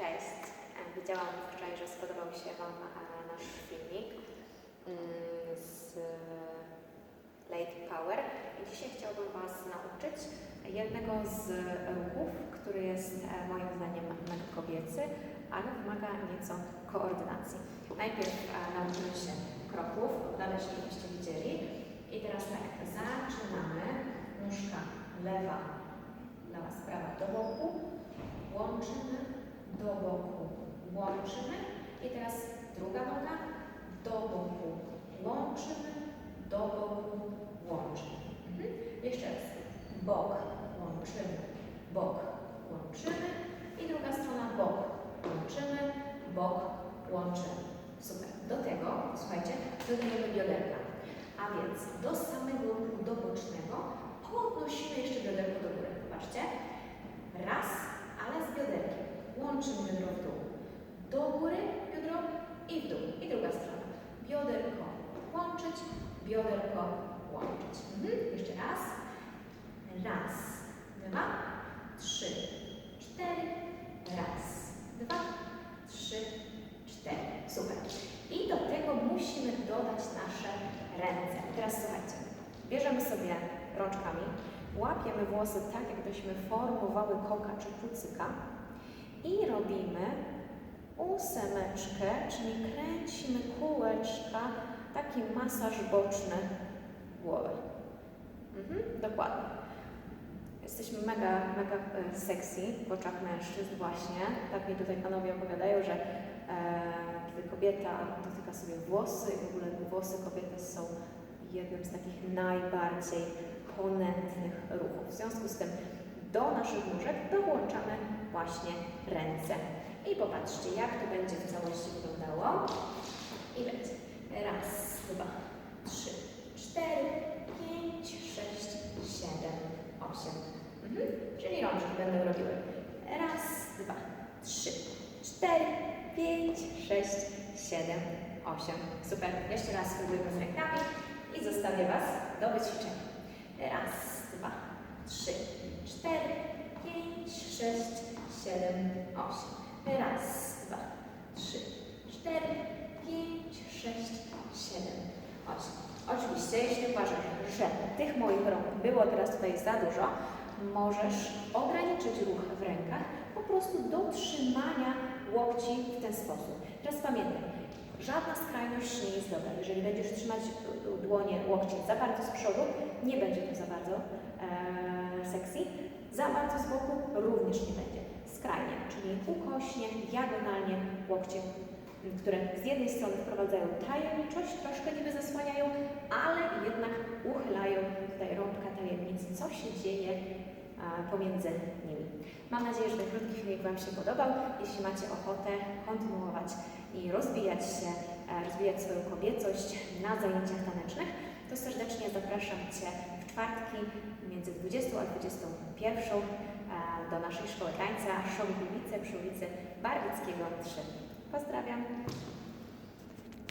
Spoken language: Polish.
Cześć. E, Widziałam wczoraj, że spodobał się Wam e, nasz filmik mm, z Late Power i dzisiaj chciałabym Was nauczyć jednego z ruchów, który jest e, moim zdaniem mega kobiecy, ale wymaga nieco koordynacji. Najpierw e, nauczymy się kroków, dane żebyście widzieli. I teraz tak, zaczynamy. Nóżka lewa, lewa, sprawa do boku, łączymy, do boku, łączymy. I teraz druga noga, do boku, łączymy, do boku, łączymy. Mhm. Jeszcze raz, bok, łączymy, bok, łączymy. I druga strona, bok, łączymy, bok, łączymy. Super. Do tego, słuchajcie, dodajemy bioderka. A więc do samego ruchu do bocznego podnosimy jeszcze bioderko do góry. Zobaczcie. Raz, Łączymy biodro w dół. Do góry biodro i w dół. I druga strona. Bioderko łączyć, bioderko łączyć. Mhm. Jeszcze raz. Raz, dwa, trzy, cztery. Raz, dwa, trzy, cztery. Super. I do tego musimy dodać nasze ręce. Teraz słuchajcie. Bierzemy sobie rączkami, łapiemy włosy tak, jakbyśmy formowały koka czy kucyka i robimy ósemeczkę, czyli kręcimy kółeczka, taki masaż boczny głowy. Mhm, dokładnie. Jesteśmy mega, mega e, sexy w oczach mężczyzn właśnie. Tak mi tutaj panowie opowiadają, że e, kiedy kobieta dotyka sobie włosy i w ogóle włosy kobiety są jednym z takich najbardziej ponętnych ruchów. W związku z tym do naszych nóżek dołączamy właśnie ręce. I popatrzcie, jak to będzie w całości wyglądało. I będzie raz, dwa, trzy, cztery, pięć, sześć, siedem, osiem. Mhm. Czyli rączki będą robiły raz, dwa, trzy, cztery, pięć, sześć, siedem, osiem. Super. Jeszcze raz spróbujmy z rękami i zostawię Was do wyćwiczenia. Raz, dwa, trzy, cztery, pięć, sześć, siedem, osiem. Raz, dwa, trzy, cztery, pięć, sześć, siedem, osiem. Oczywiście, jeśli uważasz, że tych moich rąk było teraz tutaj za dużo, możesz ograniczyć ruch w rękach po prostu do trzymania łokci w ten sposób. Teraz pamiętaj, żadna skrajność nie jest dobra. Jeżeli będziesz trzymać dłonie łokcie za bardzo z przodu, nie będzie to za bardzo e, sexy. Za bardzo z boku również nie będzie. Skrajnie, czyli ukośnie, diagonalnie łokcie, które z jednej strony wprowadzają tajemniczość, troszkę niby zasłaniają, ale jednak uchylają tutaj rąbka tajemnicy, co się dzieje pomiędzy nimi. Mam nadzieję, że ten krótki filmik Wam się podobał. Jeśli macie ochotę kontynuować i rozwijać się, rozwijać swoją kobiecość na zajęciach tanecznych, to serdecznie zapraszam Cię w czwartki między 20 a 21 e, do naszej szkoły tańca Szogłowice przy ulicy Barbickiego 3. Pozdrawiam!